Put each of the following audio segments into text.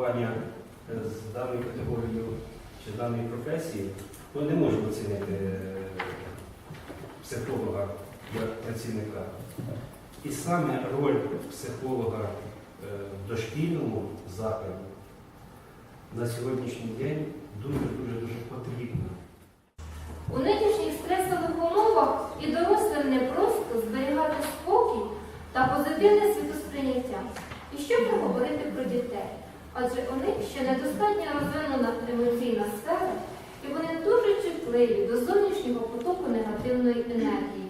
спілкування е, з даною категорією чи даної професії, то не може оцінити е, психолога як працівника. І саме роль психолога е, в дошкільному закладі на сьогоднішній день дуже-дуже дуже потрібна. У нинішніх стресових умовах і дорослим не просто зберігати спокій та позитивне світосприйняття. І що вже говорити про дітей? Адже у них ще недостатньо розвинена емоційна сфера, і вони дуже чутливі до зовнішнього потоку негативної енергії.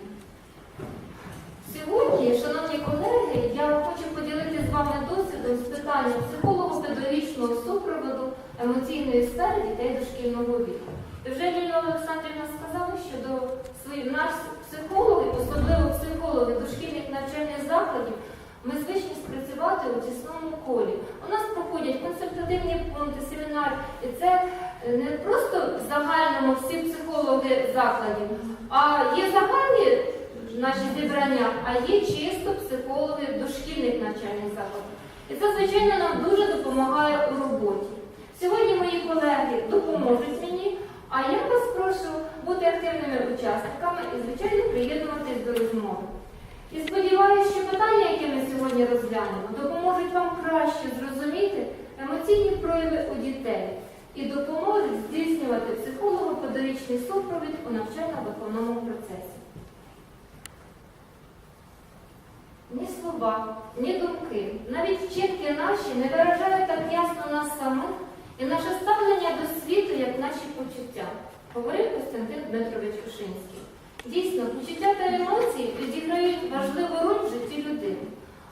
Сьогодні, шановні колеги, я хочу поділитися з вами досвідом з питання психолого-педагогічного супроводу емоційної сфери дітей дошкільного віку. І вже Ліна Олександрівна сказала, що до своїх наш психологи, особливо психологи дошкільних навчальних закладів, ми звичні спрацювати у тісному колі. Консультативні пункти, семінари, і це е, не просто в загальному всі психологи закладів, а є загальні наші зібрання, а є чисто психологи дошкільних навчальних закладів. І це, звичайно, нам дуже допомагає у роботі. Сьогодні мої колеги допоможуть мені, а я вас прошу бути активними учасниками і, звичайно, приєднуватись до розмови. І сподіваюся, що питання, які ми сьогодні розглянемо, допоможуть вам краще зрозуміти емоційні прояви у дітей і допоможуть здійснювати психолого-педагогічний супровід у навчально-виховному процесі. Ні слова, ні думки, навіть вчинки наші не виражають так ясно нас самих і наше ставлення до світу, як наші почуття, говорив Костянтин Дмитрович Ушинський. Дійсно, почуття та емоції відіграють важливу роль в житті людини.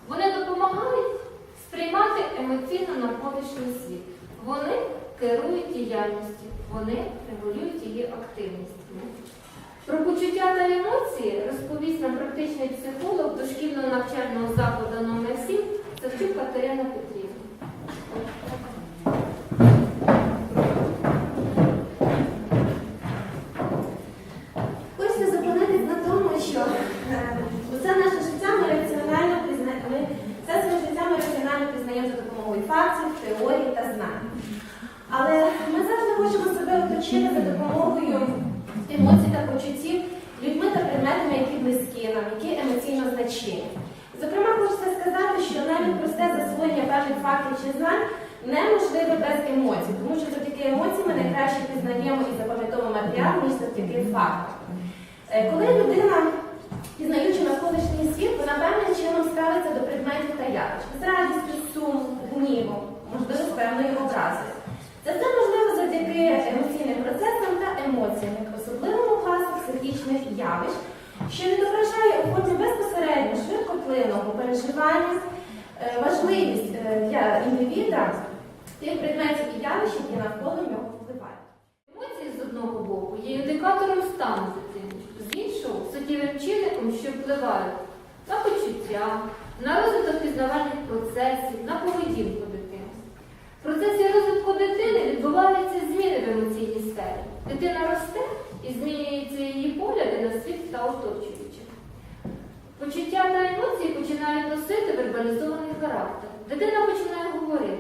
Вони допомагають сприймати емоційно навколишній світ. Вони керують діяльністю, вони регулюють її активність. Про почуття та емоції розповість нам практичний психолог дошкільного навчального закладу номер 7 Савчук Катерина Петрівна. Навіть просте засвоєння певних фактів чи знань неможливо без емоцій, тому що завдяки емоціям ми найкраще пізнаємо і запам'ятовуємо матеріал, ніж завдяки фактам. Е, Коли людина, пізнаючи навколишній світ, вона певним чином ставиться до предметів та явищ з радістю, сумом, гнівом, можливо, з певною образою. Це все можливо завдяки емоційним процесам та емоціям, як особливому класу психічних явищ, що відображає у формі безпосередньо швидкоплинного переживання, е, важливість е, для індивіда тих предметів і явищ, які навколо нього впливають. Емоції з одного боку є індикатором стану дитини, з іншого суттєвим чинником, що впливають на почуття, на розвиток пізнавальних процесів, на поведінку дитини. В процесі розвитку дитини відбуваються зміни в емоційній сфері. Дитина росте і змінюються її погляди на світ та оточуючих. Почуття та емоції починають носити вербалізований характер. Дитина починає говорити: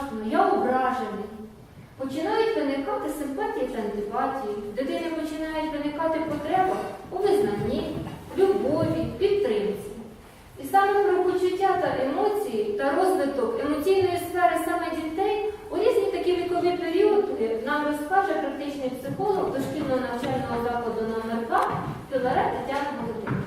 страшно, я ображений. Починають виникати симпатії та антипатії. В дитини починають виникати потреба у визнанні, любові, підтримці. І саме про почуття та емоції та розвиток емоційної сфери саме дітей у різні такі вікові періоди нам розкаже практичний психолог дошкільного навчального закладу номер 2 Філарет Тетяна Богатирівна.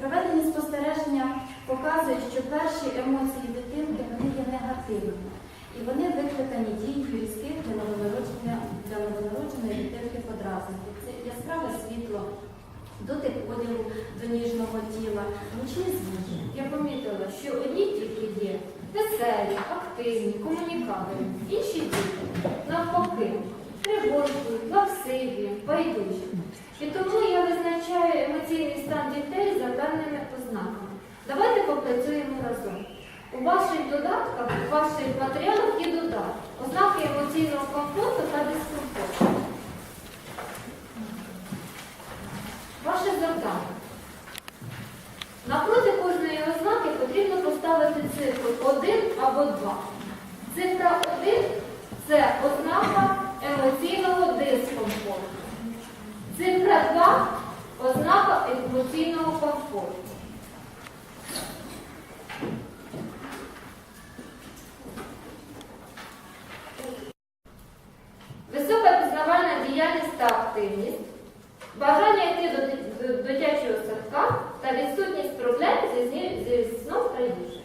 Проведені спостереження показують, що перші емоції дитинки вони є негативними. І вони викликані дією різких для новонародженої дитинки подразників. Це яскраве світло, дотик одягу до ніжного тіла, гучні звуки. Я помітила, що одні тільки є веселі, активні, комунікабельні, інші діти навпаки, тривожні, плаксиві, байдужі. І тому я визначаю емоційний стан дітей за певними ознаками. Давайте попрацюємо разом. У ваших додатках, у ваших матеріалах є додаток. Ознаки емоційного комфорту та дискомфорту. Ваше завдання. Напроти кожної ознаки потрібно поставити цифру 1 або 2. Цифра 1 це ознака емоційного дискомфорту. Цифра 2 ознака емоційного комфорту. Висока пізнавальна діяльність та активність, бажання йти до, ди- до дитячого садка та відсутність проблем зі, зні- зі сном та їжею.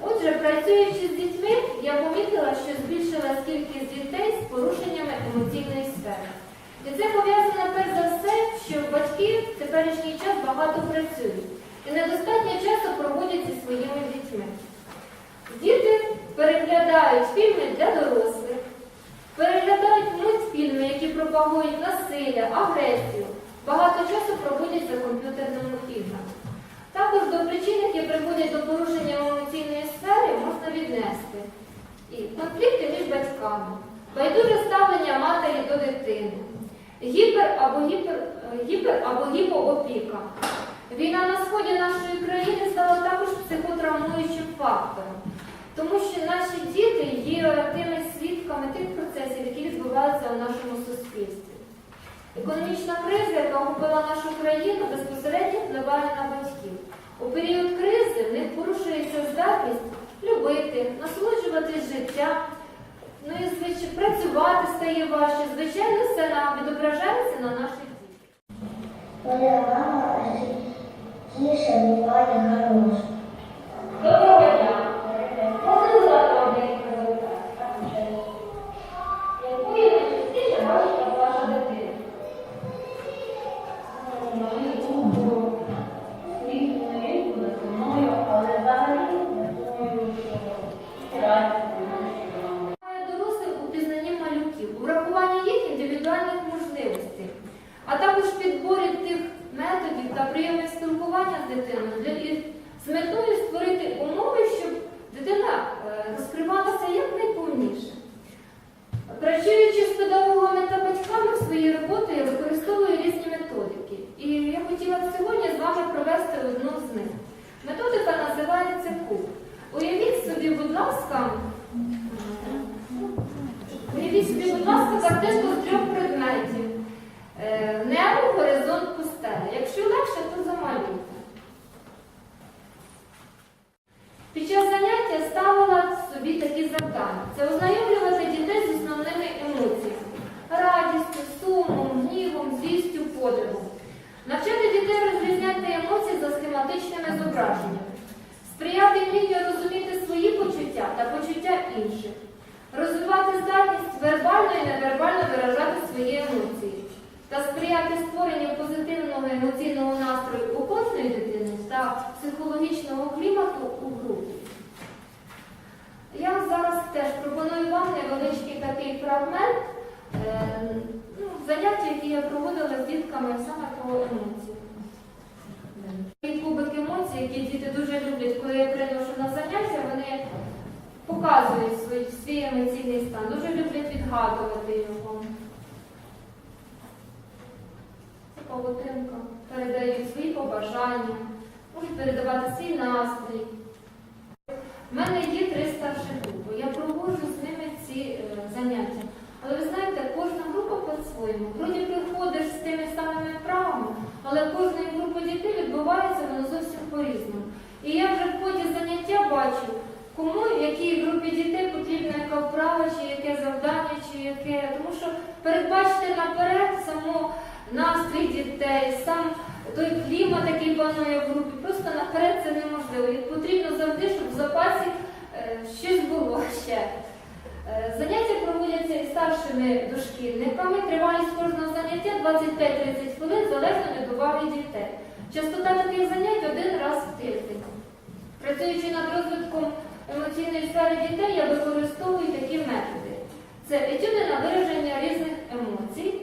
Отже, працюючи з дітьми, я помітила, що збільшилась кількість дітей з порушеннями емоційної сфери. І це пов'язано перш за все, що батьки в теперішній час багато працюють і недостатньо часу проводять зі своїми дітьми. Діти переглядають фільми для дорослих, переглядають мультфільми, які пропагують насилля, агресію, багато часу проводять за комп'ютерними іграми. Також до причин, які приводять до порушення емоційної сфери, можна віднести і конфлікти між батьками, байдуже ставлення матері до дитини, гіпер або гіпер, гіпер або гіпоопіка. Війна на сході нашої країни стала також психотравмуючим фактором, тому що наші діти є тими свідками тих процесів, які відбуваються у нашому суспільстві. Економічна криза, яка охопила нашу країну, безпосередньо впливає на батьків. У період кризи в них порушується здатність любити, насолоджуватись життям, ну і звичайно, працювати стає важче. Звичайно, все нам відображається на наших дітях. Моя мама тише буває хороша. Спілкування для з метою створити умови, щоб дитина е, розкривалася якнайповніше. Працюючи з педагогами та батьками в своїй роботі, я використовую різні методики. І я хотіла б сьогодні з вами провести одну з них. Методика називається КУБ. Уявіть собі, будь ласка, Уявіть собі, будь ласка, картинку з трьох предметів. Е, Небо, горизонт, пустеля. Якщо легше, то замалюйте. Під час заняття ставила собі такі завдання. Це ознайомлювати дітей з основними емоціями. Радістю, сумом, гнівом, злістю, подивом. Навчати дітей розрізняти емоції за схематичними зображеннями. Сприяти вмінню розуміти свої почуття та почуття інших. Розвивати здатність вербально і невербально виражати свої емоції та сприяти створенню позитивного емоційного настрою у кожної дитини та психологічного клімату у групі. Я зараз теж пропоную вам невеличкий такий фрагмент е, ну, заняття, які я проводила з дітками саме про емоції. Такий кубик емоцій, які діти дуже люблять, коли я приношу на заняття, вони показують свій, свій емоційний стан, дуже люблять відгадувати його. Це павутинка. Передають свої побажання, можуть передавати свій настрій. У мене є три старші групи. Я проводжу з ними ці е, заняття. Але ви знаєте, кожна група по-своєму. Вроді приходиш з тими самими вправами, але кожної групи дітей відбувається воно зовсім по-різному. І я вже в ході заняття бачу, кому в якій групі дітей потрібна яка вправа, чи яке завдання, чи яке. Тому що передбачити наперед саму настрій дітей, сам той клімат, який панує в групі, просто наперед це неможливо. І потрібно завжди, щоб в запасі е, щось було ще. Е, Заняття проводяться і старшими дошкільниками. Тривалість кожного заняття 25-30 хвилин залежно від уваги дітей. Частота таких занять один раз в тиждень. Працюючи над розвитком емоційної сфери дітей, я використовую такі методи. Це етюди на вираження різних емоцій,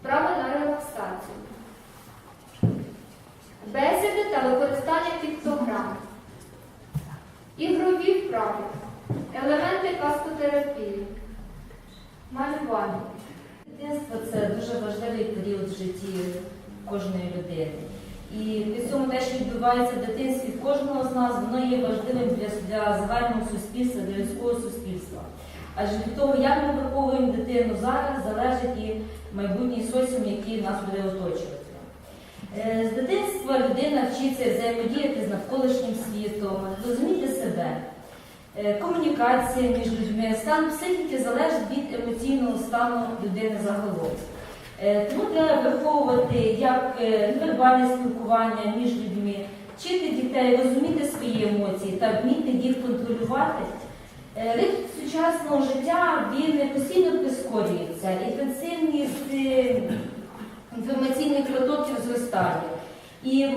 вправи на релаксацію бесіди та використання піктограм, ігрові вправи, елементи кастотерапії. малювання. Дитинство це дуже важливий період в житті кожної людини. І при цьому те, що відбувається в дитинстві в кожного з нас, воно є важливим для, для загального суспільства, для людського суспільства. Адже від того, як ми виховуємо дитину зараз, залежить і майбутній соціум, який нас буде оточувати. Е, З дитинства людина вчиться взаємодіяти з навколишнім світом, розуміти себе. Е, Комунікація між людьми, стан психіки залежить від емоційного стану людини загалом. Е, Тому треба виховувати як невербальне спілкування між людьми, вчити дітей розуміти свої емоції та вміти їх контролювати. Ритм сучасного життя він постійно прискорюється, інтенсивність інформаційних потоків зростає. І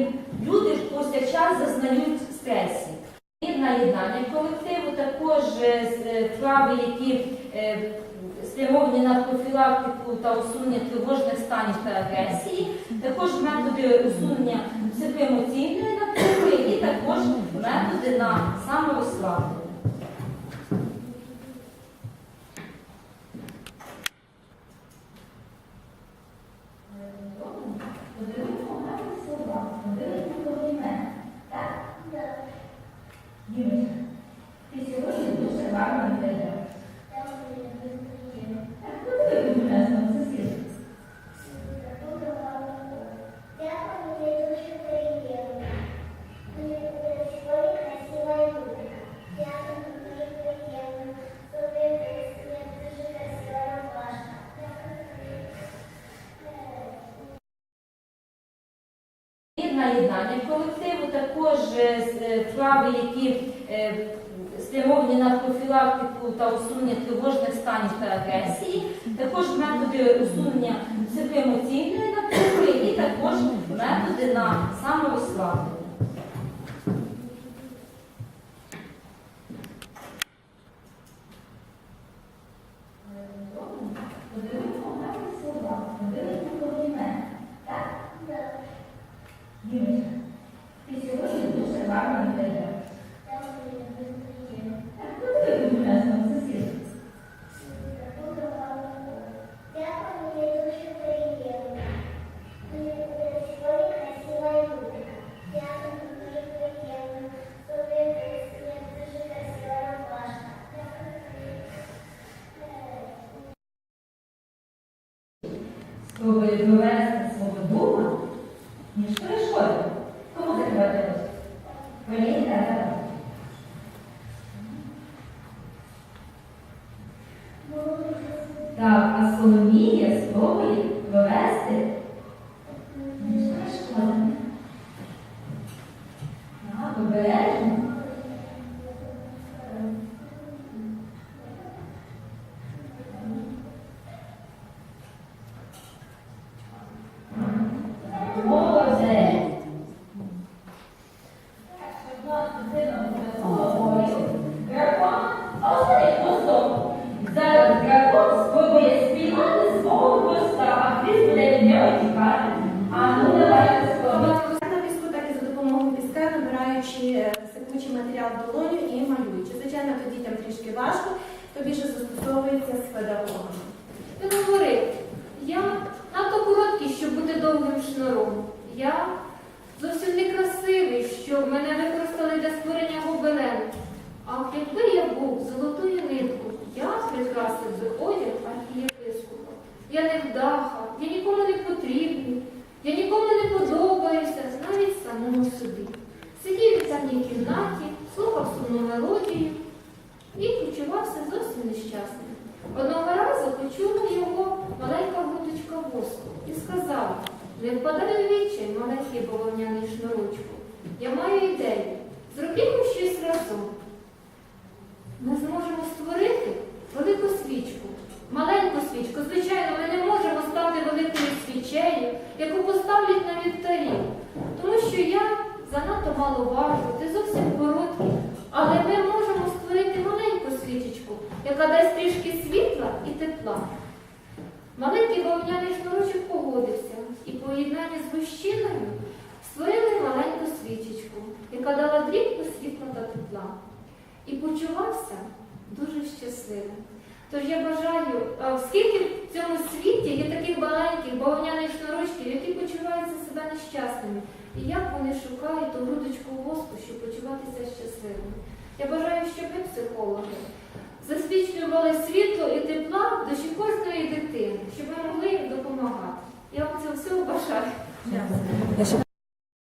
люди повсякчас зазнають стресів. І наєднання колективу також е, е, вправи, які е, спрямовані на профілактику та усунення тривожних станів та агресії, також методи усунення психоемоційної напруги і також методи на саморозслаблення. Вправи, які е, спрямовані на профілактику та усунення тривожних станів та агресії, також методи усунення психоемоційної напруги і також методи на саморозслаблення. Не впадай відчай, маленький бавовняний шнурочку. Я маю ідею. Зробімо щось разом. Ми зможемо створити велику свічку. Маленьку свічку. Звичайно, ми не можемо стати великою свічею, яку поставлять на вівтарі. Тому що я занадто мало важу, ти зовсім короткий. Але ми можемо створити маленьку свічечку, яка дасть трішки світла і тепла. Маленький вовняний шнурочок погодився і поєднанні з гущиною створили маленьку свічечку, яка дала дрібку світла та тепла. І почувався дуже щасливим. Тож я бажаю, а оскільки в цьому світі є таких маленьких бавовняних шнурочків, і як вони шукають ту грудочку воску, щоб почуватися щасливими. Я бажаю, щоб ви, психологи, засвідчували світло і тепла душі кожної дитини, щоб ви могли їм допомагати. Я вам цього всього бажаю.